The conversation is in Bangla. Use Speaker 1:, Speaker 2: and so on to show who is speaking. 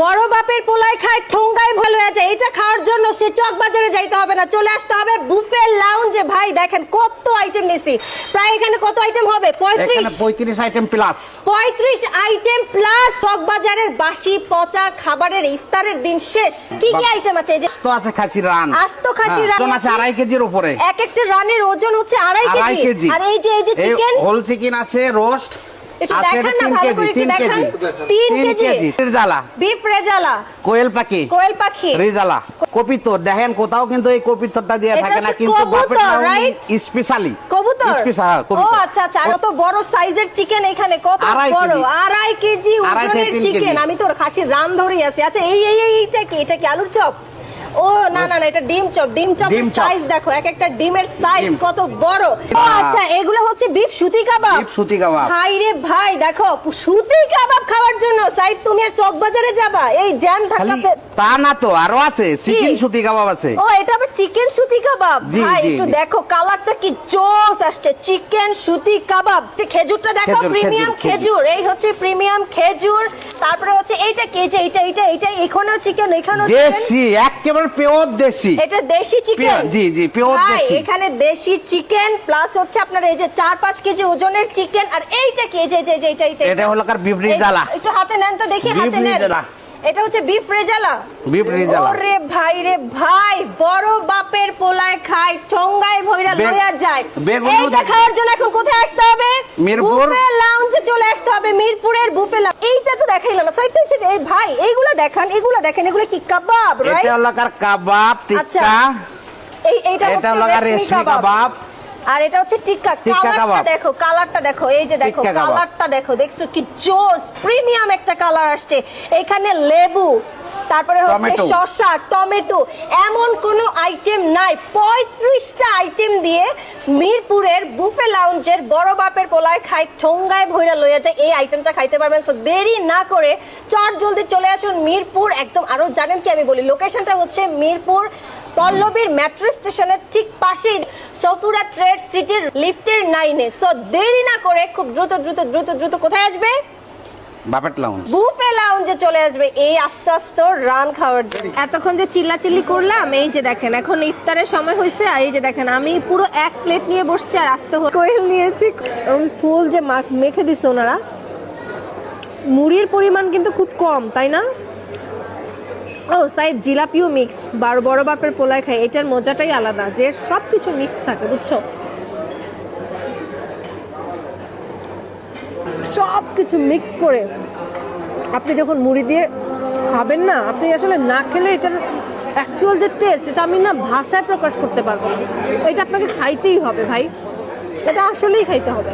Speaker 1: বড় বাপের পোলায় খায় ঠোঙ্গায় ভালো আছে। এটা খাওয়ার জন্য সে চক বাজারে যাইতে হবে না চলে আসতে হবে বুফে লাউঞ্জে ভাই দেখেন কত আইটেম নিছি। প্রায় এখানে কত আইটেম হবে? পঁয়ত্রিশ।
Speaker 2: এখানে পঁয়ত্রিশ আইটেম প্লাস
Speaker 1: পঁয়ত্রিশ আইটেম প্লাস চক বাজারের বাসি পচা খাবারের ইফতারের দিন শেষ। কি কি আইটেম আছে? এই যে
Speaker 2: তো আছে খাসি রান।
Speaker 1: আস্ত খাসির
Speaker 2: হ্যাঁ,
Speaker 1: রান
Speaker 2: ওজন আছে। আড়াই কেজির উপরে।
Speaker 1: এক একটা রানের ওজন হচ্ছে আড়াই কেজি। আর এই যে এই যে চিকেন
Speaker 2: হোল চিকেন আছে রোস্ট
Speaker 1: একটু দেখান না ভালো করে একটু দেখান।
Speaker 2: KG.
Speaker 1: KG
Speaker 2: rezala
Speaker 1: beef rezala
Speaker 2: কোয়েল পাখি।
Speaker 1: কোয়েল পাখি।
Speaker 2: রেজালা কপিতর। দেখেন কোথাও কিন্তু এই কপিতরটা দিয়ে থাকে না কিন্তু বাপের
Speaker 1: কবুতর,
Speaker 2: স্পেশালি।
Speaker 1: কবুতর?
Speaker 2: স্পেশাল
Speaker 1: ও আচ্ছা আচ্ছা আর বড় সাইজের চিকেন এখানে কত
Speaker 2: আড়াই
Speaker 1: বড়?
Speaker 2: কেজি।
Speaker 1: আড়াই কেজি ওজনের চিকেন আমি তোর খাসির রান ধরেই আছি। আচ্ছা এই এই এই- এইটা কি? এটা কি আলুর চপ? ও না না না এটা ডিম চপ ডিম চপের সাইজ দেখো এক একটা ডিমের সাইজ কত বড়। ও আচ্ছা এগুলো হচ্ছে বিফ সুতি কাবাব।
Speaker 2: বিফ সুতি কাবাব।
Speaker 1: ভাই রে ভাই দেখো সুতি কাবাব খাওয়ার জন্য সাইড তুমি আর চক বাজারে যাবা। এই জ্যাম থাকা
Speaker 2: তা না তো আরও আছে চিকেন সুতি কাবাব আছে।
Speaker 1: ও এটা আবার চিকেন সুতি কাবাব? ভাই একটু দেখো কালারটা কি জোস আসছে। চিকেন সুতি কাবাব। খেজুরটা দেখো প্রিমিয়াম
Speaker 2: খেজুর,
Speaker 1: এই হচ্ছে প্রিমিয়াম খেজুর। তারপরে হচ্ছে এইটা কে? যে এইটা এইটা এইটা এখানেও চিকেন এখানেও
Speaker 2: দেশি একেবারে পিওর দেশি।
Speaker 1: এটা দেশি চিকেন
Speaker 2: জি, জি,
Speaker 1: ভাই
Speaker 2: দেশি।
Speaker 1: এখানে দেশি চিকেন প্লাস হচ্ছে আপনার এই যে চার পাঁচ কেজি ওজনের চিকেন আর এইটা কি? এই যে যে- এইটা এইটা
Speaker 2: এটা হলো কার বিফ
Speaker 1: এই-
Speaker 2: রেজালা
Speaker 1: একটু হাতে নেন তো দেখি হাতে নেন। এটা হচ্ছে বিফ রেজালা
Speaker 2: বিফ রেজালা।
Speaker 1: ওরে ভাই রে ভাই বড় বাপের পোলায় খায় ঠোঙ্গায় ভইরা লইয়া যায়। খাওয়ার জন্য এখন কোথায় আসতে হবে?
Speaker 2: মিরপুর।
Speaker 1: লাউঞ্জে আসতে হবে মিরপুরের বুফেলা এইটা তো দেখাইলাম না। Side side side. এই ভাই এইগুলো দেখান এগুলো দেখেন এগুলো কি কাবাব রাইট
Speaker 2: এটা লাগার কাবাব
Speaker 1: আচ্ছা।
Speaker 2: টিক্কা।
Speaker 1: এই এইটা
Speaker 2: এটা হলো
Speaker 1: রেশমি
Speaker 2: কাবাব।
Speaker 1: আর এটা হচ্ছে টিক্কা।
Speaker 2: টিক্কা
Speaker 1: কালারটা। দেখো কালারটা দেখো এই যে দেখো কালারটা দেখো। দেখছ কি জোস প্রিমিয়াম একটা কালার আসছে। এখানে লেবু তারপরে হচ্ছে। শসা টমেটো এমন কোনো আইটেম নাই। পঁয়ত্রিশটা আইটেম দিয়ে মিরপুরের বুফে লাউঞ্জের বড় বাপের পোলায় খাই ঠোঙ্গায় ভইরা লইয়া যায়। এই আইটেমটা খাইতে পারবেন। সো দেরি না করে চট জলদি চলে আসুন মিরপুর। একদম আরও জানেন কি আমি বলি লোকেশনটা হচ্ছে মিরপুর পল্লবীর মেট্রো স্টেশনের ঠিক পাশেই। সফুরা ট্রেড সিটির লিফটের নাইনে সো দেরি না করে খুব দ্রুত দ্রুত দ্রুত দ্রুত কোথায় আসবে?
Speaker 2: বাপেট লাউঞ্জ
Speaker 1: বুফে লাউঞ্জে চলে আসবে। এই আস্তে আস্তে রান খাওয়ার জন্য। এতক্ষণ যে চিল্লাচিল্লি করলাম এই যে দেখেন এখন ইফতারের সময় হয়েছে আর এই যে দেখেন আমি পুরো এক প্লেট নিয়ে বসছি আর আস্তে কোয়েল নিয়েছি। ফুল যে মাখ- মেখে দিছে ওনারা। মুড়ির পরিমাণ কিন্তু খুব কম তাই না? ও সাইড জিলাপিও মিক্স বার বড় বাপের পোলায় খাই এটার মজাটাই আলাদা যে সব কিছু মিক্স থাকে বুঝছ সব কিছু মিক্স করে আপনি যখন মুড়ি দিয়ে খাবেন না, আপনি আসলে না খেলে এটার অ্যাকচুয়াল যে টেস্ট এটা আমি না ভাষায় প্রকাশ করতে পারব না। এটা আপনাকে খাইতেই হবে ভাই। এটা আসলেই খাইতে হবে।